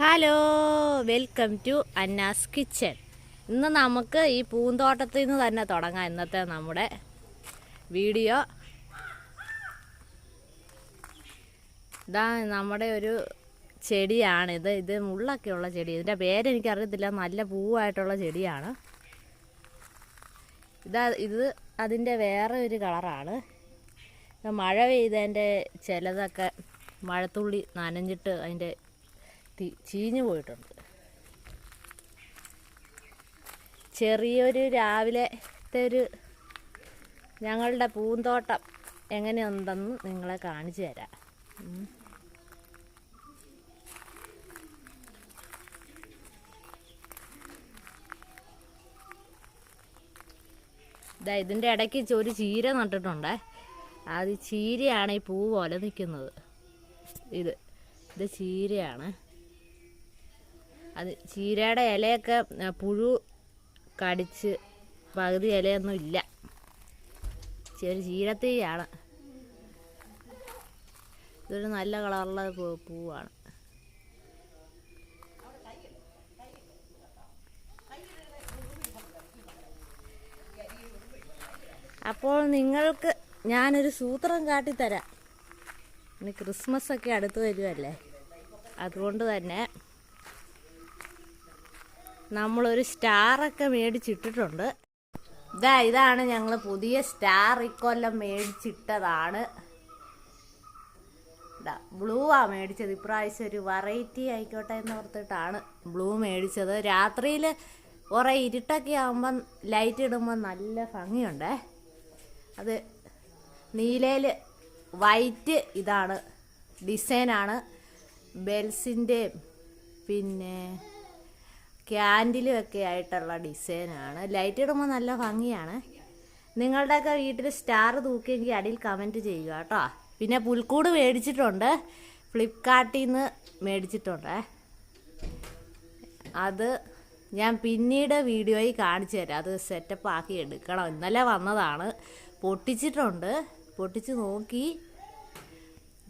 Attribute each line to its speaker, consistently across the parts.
Speaker 1: Hello welcome to Anna's kitchen ഇന്ന് നമുക്ക് ഈ പൂന്തോട്ടത്തിൽ നിന്ന് തന്നെ തുടങ്ങാം ഇന്നത്തെ നമ്മുടെ വീഡിയോ. ഇതാ നമ്മുടെ ഒരു ചെടിയാണിത്. ഇത് മുള്ളൊക്കെ ഉള്ള ചെടി ഇതിന്റെ പേരെനിക്കറിയത്തില്ല നല്ല പൂവായിട്ടുള്ള ചെടിയാണ്. ഇതാ ഇത് അതിന്റെ വേറെ ഒരു കളറാണ് മഴ പെയ്തതിന്റെ ചിലതൊക്കെ മഴത്തുള്ളി നനഞ്ഞിട്ട് അതിന്റെ തി- ചീഞ്ഞു പോയിട്ടുണ്ട്. ചെറിയൊരു രാവിലത്തെ ഒരു ഞങ്ങളുടെ പൂന്തോട്ടം എങ്ങനെയുണ്ടെന്ന് നിങ്ങളെ കാണിച്ചു തരാം. ഇതാ ഇതിന്റെ ഇടയ്ക്ക് ഒരു ചീര നട്ടിട്ടുണ്ടേ. അത് ചീരയാണ് ഈ പൂ പോലെ നിൽക്കുന്നത്. ഇത് ഇത് ചീരയാണ്. അത് ചീരയുടെ ഇലയൊക്കെ പുഴു കടിച്ച് പകുതി ഇലയൊന്നും ഇല്ല. ഒരു ചീരത്തീയാണ്. ഇതൊരു നല്ല കളറുള്ള പൂവാണ്. അപ്പോൾ നിങ്ങൾക്ക് ഞാനൊരു സൂത്രം കാട്ടിത്തരാം. ഇനി ക്രിസ്മസ് ഒക്കെ അടുത്ത് വരുമല്ലേ അതുകൊണ്ട് തന്നെ നമ്മളൊരു സ്റ്റാറൊക്കെ മേടിച്ചിട്ടിട്ടുണ്ട്. ഇതാ ഇതാണ് ഞങ്ങൾ പുതിയ സ്റ്റാർ ഇക്കൊല്ലം മേടിച്ചിട്ടതാണ്. ഇതാ ബ്ലൂ ആ മേടിച്ചത്. ഇപ്രാവശ്യം ഒരു വെറൈറ്റി ആയിക്കോട്ടെ എന്ന് ഓർത്തിട്ടാണ് ബ്ലൂ മേടിച്ചത്. രാത്രിയിൽ കുറേ ഇരുട്ടൊക്കെ ആകുമ്പം ലൈറ്റ് ഇടുമ്പോൾ നല്ല ഭംഗിയുണ്ടേ. അത് നീലയിൽ വൈറ്റ് ഇതാണ്. ഡിസൈനാണ് ബെൽസിന്റെയും പിന്നെ ക്യാൻഡിലും ഒക്കെ ആയിട്ടുള്ള ഡിസൈനാണ്. ലൈറ്റ് ഇടുമ്പോൾ നല്ല ഭംഗിയാണ്. നിങ്ങളുടെയൊക്കെ വീട്ടിൽ സ്റ്റാർ തൂക്കിയെങ്കിൽ അടിയിൽ കമന്റ് ചെയ്യുക കേട്ടോ. പിന്നെ പുൽക്കൂട് മേടിച്ചിട്ടുണ്ട്. ഫ്ലിപ്കാർട്ടിൽ നിന്ന് മേടിച്ചിട്ടുണ്ട്. അത് ഞാൻ പിന്നീട് വീഡിയോയിൽ കാണിച്ചു തരാം. അത് സെറ്റപ്പ് ആക്കി എടുക്കണം. ഇന്നലെ വന്നതാണ്. പൊട്ടിച്ചിട്ടുണ്ട്. പൊട്ടിച്ച് നോക്കി.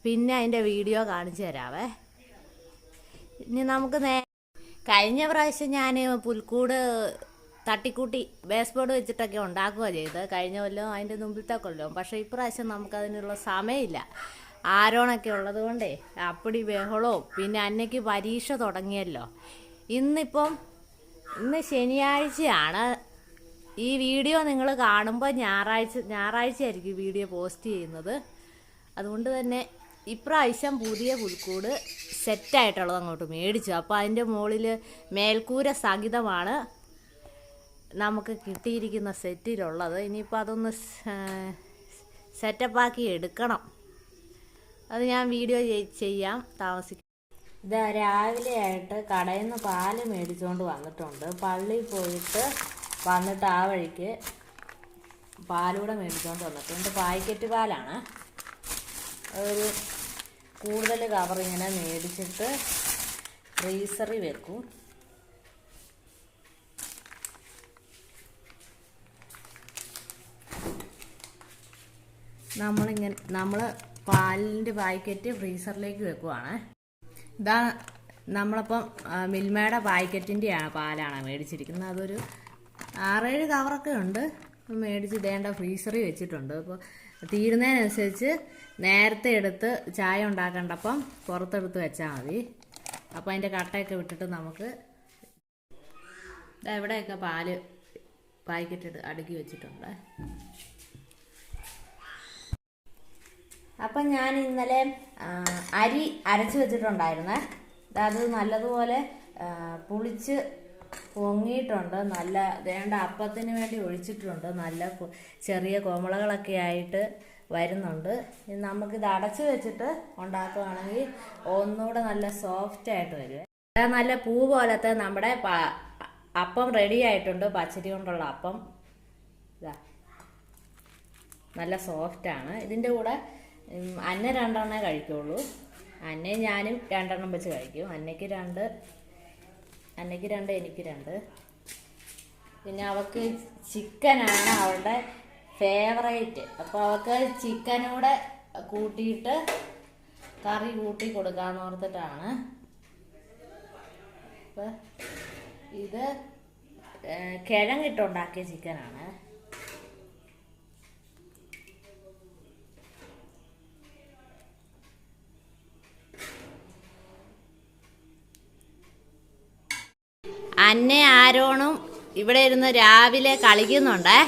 Speaker 1: പിന്നെ അതിന്റെ വീഡിയോ കാണിച്ചു തരാവേ. ഇനി നമുക്ക് നേ കഴിഞ്ഞ പ്രാവശ്യം ഞാൻ പുൽക്കൂട് തട്ടിക്കൂട്ടി ബേസ് ബോർഡ് വെച്ചിട്ടൊക്കെ ഉണ്ടാക്കുക ചെയ്ത് കഴിഞ്ഞ കൊല്ലം അതിന്റെ മുമ്പിലത്തെ കൊല്ലം. പക്ഷേ ഇപ്രാവശ്യം നമുക്കതിനുള്ള സമയമില്ല. ആരോണൊക്കെ ഉള്ളത് കൊണ്ടേ അപ്പടി ബഹളവും പിന്നെ അന്നയ്ക്ക് പരീക്ഷ തുടങ്ങിയല്ലോ. ഇന്നിപ്പം ഇന്ന് ശനിയാഴ്ചയാണ്. ഈ വീഡിയോ നിങ്ങൾ കാണുമ്പോൾ ഞായറാഴ്ച ഞായറാഴ്ച ആയിരിക്കും വീഡിയോ പോസ്റ്റ് ചെയ്യുന്നത്. അതുകൊണ്ട് തന്നെ ഇപ്രാവശ്യം പുതിയ പുൽക്കൂട് സെറ്റായിട്ടുള്ളത് അങ്ങോട്ട് മേടിച്ചു. അപ്പോൾ അതിന്റെ മുകളിൽ മേൽക്കൂര സഹിതമാണ് നമുക്ക് കിട്ടിയിരിക്കുന്ന സെറ്റിലുള്ളത്. ഇനിയിപ്പോൾ അതൊന്ന് സെറ്റപ്പാക്കി എടുക്കണം. അത് ഞാൻ വീഡിയോ ചെയ്യാം. താമസിക്കും ഇത് രാവിലെ ആയിട്ട് കടയിൽ നിന്ന് പാൽ മേടിച്ചുകൊണ്ട് വന്നിട്ടുണ്ട്. പള്ളിയിൽ പോയിട്ട് വന്നിട്ട് ആ വഴിക്ക് പാലൂടെ മേടിച്ചുകൊണ്ട് വന്നിട്ടുണ്ട്. പാക്കറ്റ് പാലാണ്. ഒരു കൂടുതൽ കവർ ഇങ്ങനെ മേടിച്ചിട്ട് ഫ്രീസറിൽ വെക്കും. നമ്മളിങ്ങനെ നമ്മൾ പാലിന്റെ പാക്കറ്റ് ഫ്രീസറിലേക്ക് വെക്കുവാണ്. ഇതാ നമ്മളപ്പം മിൽമയുടെ പാക്കറ്റിന്റെയാണ് പാലാണ് മേടിച്ചിരിക്കുന്നത്. അതൊരു ആറേഴ് കവറൊക്കെ ഉണ്ട്. മേടിച്ച് ഇതേണ്ട ഫ്രീസറിൽ വെച്ചിട്ടുണ്ട്. അപ്പോൾ തീരുന്നതിനനുസരിച്ച് നേരത്തെ എടുത്ത് ചായ ഉണ്ടാക്കേണ്ടപ്പം പുറത്തെടുത്ത് വെച്ചാൽ മതി. അപ്പോൾ അതിന്റെ കട്ടയൊക്കെ വിട്ടിട്ട് നമുക്ക് എവിടെയൊക്കെ പാൽ പാക്കറ്റ് അടുക്കി വെച്ചിട്ടുണ്ട്. അപ്പം ഞാൻ ഇന്നലെ അരി അരച്ച് വെച്ചിട്ടുണ്ടായിരുന്നേ. അത് നല്ലതുപോലെ പുളിച്ച് പൊങ്ങിയിട്ടുണ്ട്. നല്ല വേണ്ട അപ്പത്തിന് വേണ്ടി ഒഴിച്ചിട്ടുണ്ട്. നല്ല ചെറിയ കോമളകളൊക്കെ ആയിട്ട് വരുന്നുണ്ട്. ഇനി നമുക്കിത് അടച്ചു വെച്ചിട്ട് ഉണ്ടാക്കുകയാണെങ്കിൽ ഒന്നുകൂടെ നല്ല സോഫ്റ്റ് ആയിട്ട് വരും. നല്ല പൂ പോലത്തെ നമ്മുടെ അപ്പം റെഡി ആയിട്ടുണ്ട്. പച്ചരി കൊണ്ടുള്ള അപ്പം. ഇതാ. നല്ല സോഫ്റ്റാണ് ഇതിന്റെ കൂടെ അന്ന രണ്ടെണ്ണേ കഴിക്കുള്ളൂ. അന്നയും ഞാനും രണ്ടെണ്ണം വെച്ച് കഴിക്കും. അന്നയ്ക്ക് രണ്ട് അന്നയ്ക്ക് രണ്ട് എനിക്ക് രണ്ട്. പിന്നെ അവൾക്ക് ചിക്കനാണ് അവളുടെ ഫേവറേറ്റ് അപ്പോൾ അവൾക്ക് ചിക്കനൂടെ കൂട്ടിയിട്ട് കറി കൂട്ടി കൊടുക്കാന്ന് ഓർത്തിട്ടാണ്. ഇത് കിഴങ്ങിട്ടുണ്ടാക്കിയ ചിക്കനാണ് അന്നെ ആരോണും ഇവിടെ ഇരുന്ന് രാവിലെ കളിക്കുന്നുണ്ടേ?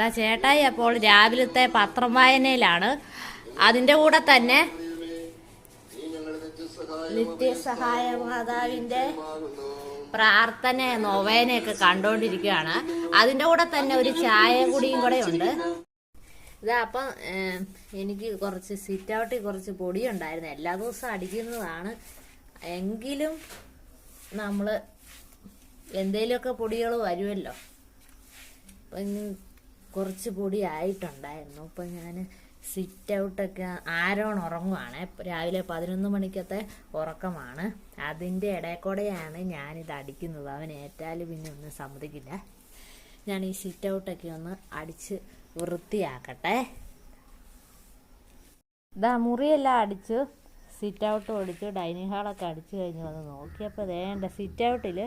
Speaker 1: ഇതാ ചേട്ടായി അപ്പോൾ രാവിലത്തെ പത്രം വായനയിലാണ്. അതിന്റെ കൂടെ തന്നെ നിത്യസഹായ മാതാവിന്റെ പ്രാർത്ഥന നൊവേനയൊക്കെ കണ്ടുകൊണ്ടിരിക്കുകയാണ് അതിന്റെ കൂടെ തന്നെ ഒരു ചായ കൂടിയും കൂടെ ഉണ്ട്. ഇതാ അപ്പം എനിക്ക് കുറച്ച് സിറ്റ് ഔട്ടിൽ കുറച്ച് പൊടിയുണ്ടായിരുന്നു എല്ലാ ദിവസവും അടിക്കുന്നതാണ്. എങ്കിലും നമ്മൾ എന്തേലുമൊക്കെ പൊടികൾ വരുമല്ലോ. കുറച്ച് പൊടി ആയിട്ടുണ്ടായിരുന്നു. ഇപ്പം ഞാൻ സിറ്റ് ഔട്ടൊക്കെ ആരോൺ ഉറങ്ങുവാണ്. രാവിലെ പതിനൊന്ന് മണിക്കത്തെ ഉറക്കമാണ്. അതിന്റെ ഇടയക്കൂടെയാണ് ഞാനിത് അടിക്കുന്നത്. അവൻ ഏറ്റാൽ പിന്നെ ഒന്നും സമ്മതിക്കില്ല. ഞാൻ ഈ സിറ്റ് ഔട്ടൊക്കെ ഒന്ന് അടിച്ച് വൃത്തിയാക്കട്ടെ. ഇതാ മുറിയെല്ലാം അടിച്ച് സിറ്റ് ഔട്ടും അടിച്ച് ഡൈനിങ് ഹാളൊക്കെ അടിച്ചു കഴിഞ്ഞ് വന്ന് നോക്കിയപ്പോൾ വേണ്ട സിറ്റ് ഔട്ടിൽ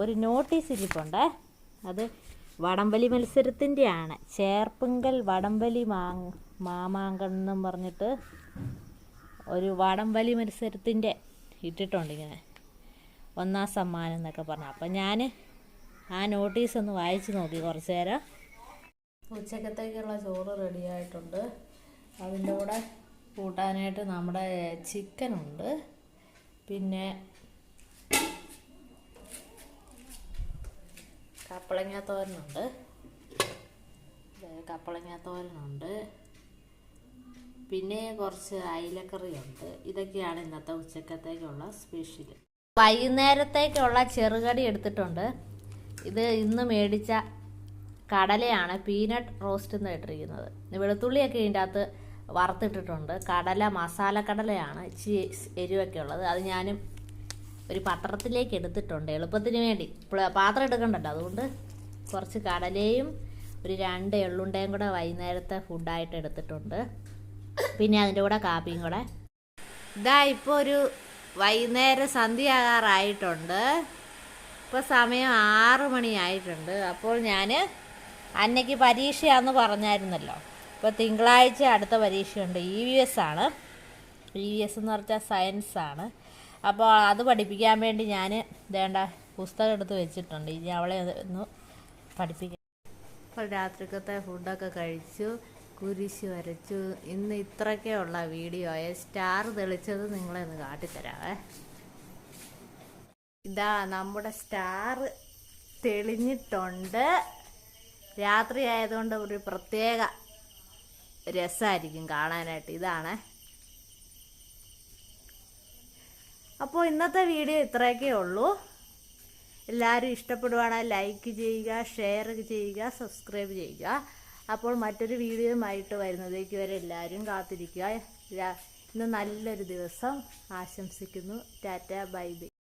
Speaker 1: ഒരു നോട്ടീസ് ഇരിപ്പുണ്ട്. അത് വടംവലി മത്സരത്തിന്റെയാണ് ചേർപ്പുങ്കൽ വടംവലി മാങ് മാമാങ്കം എന്നും പറഞ്ഞിട്ട് ഒരു വടംവലി മത്സരത്തിന്റെ ഇട്ടിട്ടുണ്ട് ഇങ്ങനെ ഒന്നാം സമ്മാനം എന്നൊക്കെ പറഞ്ഞു. അപ്പം ഞാൻ ആ നോട്ടീസ് ഒന്ന് വായിച്ചു നോക്കി കുറച്ച് നേരം ഉച്ചക്കത്തേക്കുള്ള ചോറ് റെഡിയായിട്ടുണ്ട്. അതിന്റെ കൂടെ കൂട്ടാനായിട്ട് നമ്മുടെ ചിക്കനുണ്ട്. പിന്നെ കപ്പളങ്ങ തോരനുണ്ട്. കപ്പളങ്ങ തോരനുണ്ട്. പിന്നെ കുറച്ച് അയിലക്കറിയുണ്ട്. ഇതൊക്കെയാണ് ഇന്നത്തെ ഉച്ചക്കത്തേക്കുള്ള സ്പെഷ്യൽ വൈകുന്നേരത്തേക്കുള്ള ചെറുകടി എടുത്തിട്ടുണ്ട്. ഇത് ഇന്ന് മേടിച്ച കടലയാണ് പീനട്ട് റോസ്റ്റ് എന്ന് ഇട്ടിരിക്കുന്നത് വെളുത്തുള്ളിയൊക്കെ ഇതിന്റെ അകത്ത് വറുത്തിട്ടിട്ടുണ്ട്. കടല മസാല കടലയാണ് ഇച്ചിരി എരിവൊക്കെ ഉള്ളത്. അത് ഞാനും ഒരു പത്രത്തിലേക്ക് എടുത്തിട്ടുണ്ട് എളുപ്പത്തിന് വേണ്ടി. പാത്രം എടുക്കണ്ടല്ലോ. അതുകൊണ്ട് കുറച്ച് കടലയും ഒരു രണ്ട് എള്ളുണ്ടയും കൂടെ വൈകുന്നേരത്തെ ഫുഡായിട്ട് എടുത്തിട്ടുണ്ട്. പിന്നെ അതിന്റെ കൂടെ കാപ്പിയും കൂടെ. ഇതാ ഇപ്പോൾ ഒരു വൈകുന്നേരം സന്ധ്യയാകാറായിട്ടുണ്ട്. ഇപ്പോൾ സമയം ആറ് മണിയായിട്ടുണ്ട്. അപ്പോൾ ഞാൻ അന്നയ്ക്ക് പരീക്ഷയാന്ന് പറഞ്ഞായിരുന്നല്ലോ. ഇപ്പോൾ തിങ്കളാഴ്ച അടുത്ത പരീക്ഷയുണ്ട്. ഇ വി എസ് ആണ്. ഇ വി എസ് എന്ന് പറഞ്ഞാൽ സയൻസ് ആണ്. അപ്പോൾ അത് പഠിപ്പിക്കാൻ വേണ്ടി ഞാൻ വേണ്ട പുസ്തകം എടുത്ത് വെച്ചിട്ടുണ്ട്. ഇനി അവളെ ഒന്ന് പഠിപ്പിക്കാം അപ്പോൾ രാത്രിക്കത്തെ ഫുഡൊക്കെ കഴിച്ചു കുരിശ് വരച്ചു. ഇന്ന് ഇത്രയൊക്കെ ഉള്ള വീഡിയോയെ സ്റ്റാർ തെളിച്ചത് നിങ്ങളെ ഒന്ന് കാട്ടിത്തരാവേ. ഇതാ നമ്മുടെ സ്റ്റാർ തെളിഞ്ഞിട്ടുണ്ട്. രാത്രി ആയതുകൊണ്ട് ഒരു പ്രത്യേക രസമായിരിക്കും കാണാനായിട്ട്. ഇതാണ്. അപ്പോൾ ഇന്നത്തെ വീഡിയോ ഇത്രയൊക്കെ ഉള്ളൂ. എല്ലാവരും ഇഷ്ടപ്പെടുവാണെങ്കിൽ ലൈക്ക് ചെയ്യുക ഷെയർ ചെയ്യുക സബ്സ്ക്രൈബ് ചെയ്യുക. അപ്പോൾ മറ്റൊരു വീഡിയോയുമായിട്ട് വരുന്നതേക്ക് വരെ എല്ലാവരും കാത്തിരിക്കുക. ഇന്ന് നല്ലൊരു ദിവസം ആശംസിക്കുന്നു. Tata bye bye.